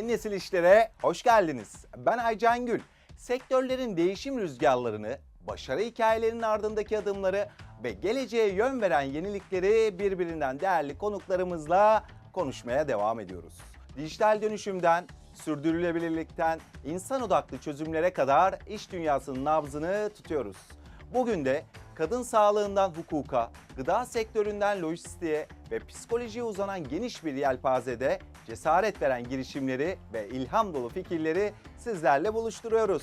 Yeni nesil işlere hoş geldiniz. Ben Aycan Gül. Sektörlerin değişim rüzgarlarını, başarı hikayelerinin ardındaki adımları ve geleceğe yön veren yenilikleri birbirinden değerli konuklarımızla konuşmaya devam ediyoruz. Dijital dönüşümden, sürdürülebilirlikten, insan odaklı çözümlere kadar iş dünyasının nabzını tutuyoruz. Bugün de kadın sağlığından hukuka, gıda sektöründen lojistiğe ve psikolojiye uzanan geniş bir yelpazede cesaret veren girişimleri ve ilham dolu fikirleri sizlerle buluşturuyoruz.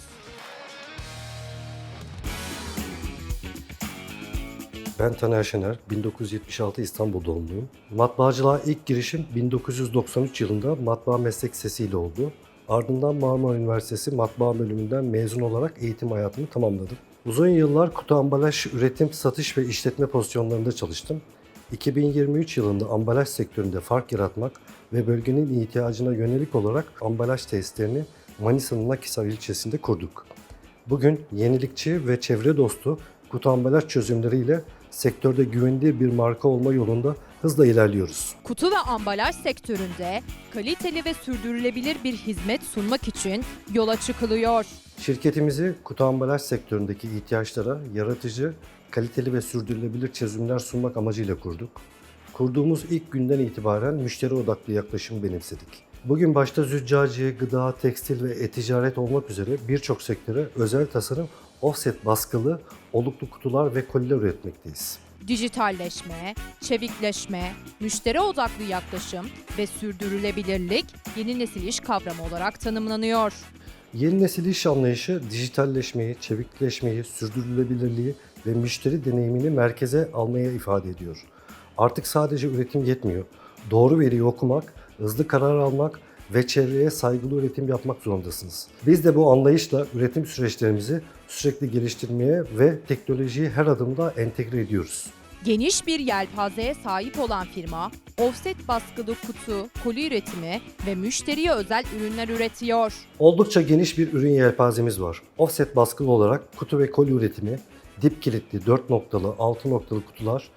Ben Taner Şener, 1976 İstanbul doğumluyum. Matbaacılığa ilk girişim 1993 yılında matbaa meslek sesiyle oldu. Ardından Marmara Üniversitesi matbaa bölümünden mezun olarak eğitim hayatımı tamamladım. Uzun yıllar kutu ambalaj üretim, satış ve işletme pozisyonlarında çalıştım. 2023 yılında ambalaj sektöründe fark yaratmak ve bölgenin ihtiyacına yönelik olarak ambalaj testlerini Manisa'nın Nakhisar ilçesinde kurduk. Bugün yenilikçi ve çevre dostu kutu ambalaj çözümleriyle sektörde güvenilir bir marka olma yolunda hızla ilerliyoruz. Kutu ve ambalaj sektöründe kaliteli ve sürdürülebilir bir hizmet sunmak için yola çıkılıyor. Şirketimizi kutu ambalaj sektöründeki ihtiyaçlara yaratıcı, kaliteli ve sürdürülebilir çözümler sunmak amacıyla kurduk. Kurduğumuz ilk günden itibaren müşteri odaklı yaklaşım benimsedik. Bugün başta züccaciye, gıda, tekstil ve e-ticaret olmak üzere birçok sektöre özel tasarım, offset baskılı, oluklu kutular ve koliler üretmekteyiz. Dijitalleşme, çevikleşme, müşteri odaklı yaklaşım ve sürdürülebilirlik yeni nesil iş kavramı olarak tanımlanıyor. Yeni nesil iş anlayışı dijitalleşmeyi, çevikleşmeyi, sürdürülebilirliği ve müşteri deneyimini merkeze almaya ifade ediyor. Artık sadece üretim yetmiyor. Doğru veriyi okumak, hızlı karar almak ve çevreye saygılı üretim yapmak zorundasınız. Biz de bu anlayışla üretim süreçlerimizi sürekli geliştirmeye ve teknolojiyi her adımda entegre ediyoruz. Geniş bir yelpazeye sahip olan firma, offset baskılı kutu, koli üretimi ve müşteriye özel ürünler üretiyor. Oldukça geniş bir ürün yelpazemiz var. Offset baskılı olarak kutu ve koli üretimi, dip kilitli 4 noktalı, 6 noktalı kutular,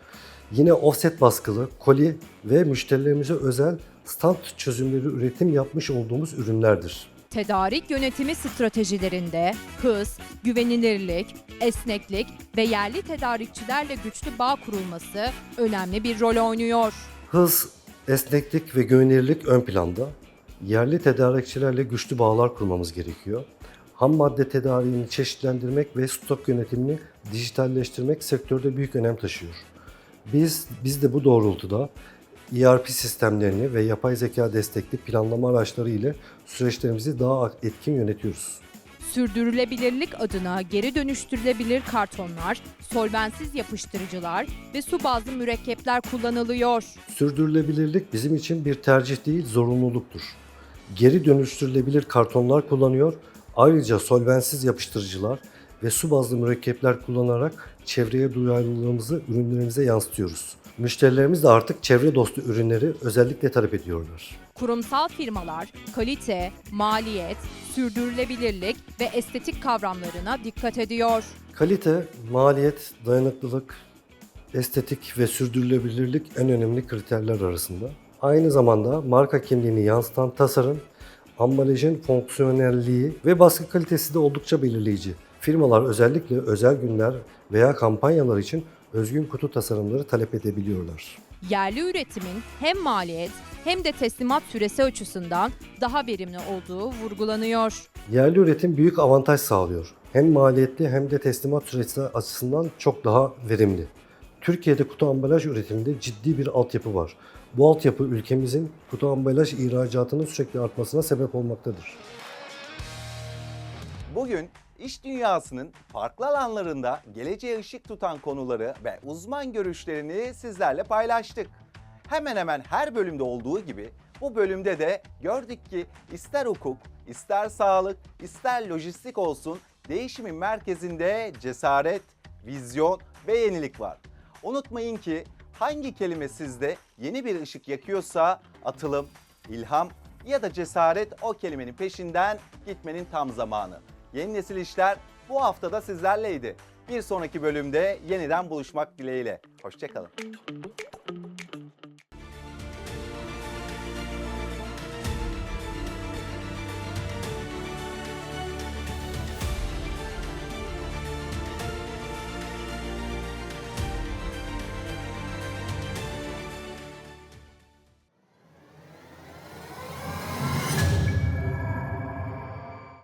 yine offset baskılı, koli ve müşterilerimize özel stand çözümleri üretim yapmış olduğumuz ürünlerdir. Tedarik yönetimi stratejilerinde hız, güvenilirlik, esneklik ve yerli tedarikçilerle güçlü bağ kurulması önemli bir rol oynuyor. Hız, esneklik ve güvenilirlik ön planda. Yerli tedarikçilerle güçlü bağlar kurmamız gerekiyor. Ham madde tedariğini çeşitlendirmek ve stok yönetimini dijitalleştirmek sektörde büyük önem taşıyor. Biz biz de bu doğrultuda ERP sistemlerini ve yapay zeka destekli planlama araçları ile süreçlerimizi daha etkin yönetiyoruz. Sürdürülebilirlik adına geri dönüştürülebilir kartonlar, solvensiz yapıştırıcılar ve su bazlı mürekkepler kullanılıyor. Sürdürülebilirlik bizim için bir tercih değil, zorunluluktur. Geri dönüştürülebilir kartonlar kullanıyor, ayrıca solvensiz yapıştırıcılar ve su bazlı mürekkepler kullanarak çevreye duyarlılığımızı ürünlerimize yansıtıyoruz. Müşterilerimiz de artık çevre dostu ürünleri özellikle talep ediyorlar. Kurumsal firmalar kalite, maliyet, sürdürülebilirlik ve estetik kavramlarına dikkat ediyor. Kalite, maliyet, dayanıklılık, estetik ve sürdürülebilirlik en önemli kriterler arasında. Aynı zamanda marka kimliğini yansıtan tasarım, ambalajın fonksiyonelliği ve baskı kalitesi de oldukça belirleyici. Firmalar özellikle özel günler veya kampanyalar için özgün kutu tasarımları talep edebiliyorlar. Yerli üretimin hem maliyet hem de teslimat süresi açısından daha verimli olduğu vurgulanıyor. Yerli üretim büyük avantaj sağlıyor. Hem maliyetli hem de teslimat süresi açısından çok daha verimli. Türkiye'de kutu ambalaj üretiminde ciddi bir altyapı var. Bu altyapı ülkemizin kutu ambalaj ihracatının sürekli artmasına sebep olmaktadır. Bugün iş dünyasının farklı alanlarında geleceğe ışık tutan konuları ve uzman görüşlerini sizlerle paylaştık. Hemen hemen her bölümde olduğu gibi bu bölümde de gördük ki ister hukuk, ister sağlık, ister lojistik olsun değişimin merkezinde cesaret, vizyon ve yenilik var. Unutmayın ki hangi kelime sizde yeni bir ışık yakıyorsa atılım, ilham ya da cesaret o kelimenin peşinden gitmenin tam zamanı. Yeni nesil işler bu haftada sizlerleydi. Bir sonraki bölümde yeniden buluşmak dileğiyle. Hoşçakalın.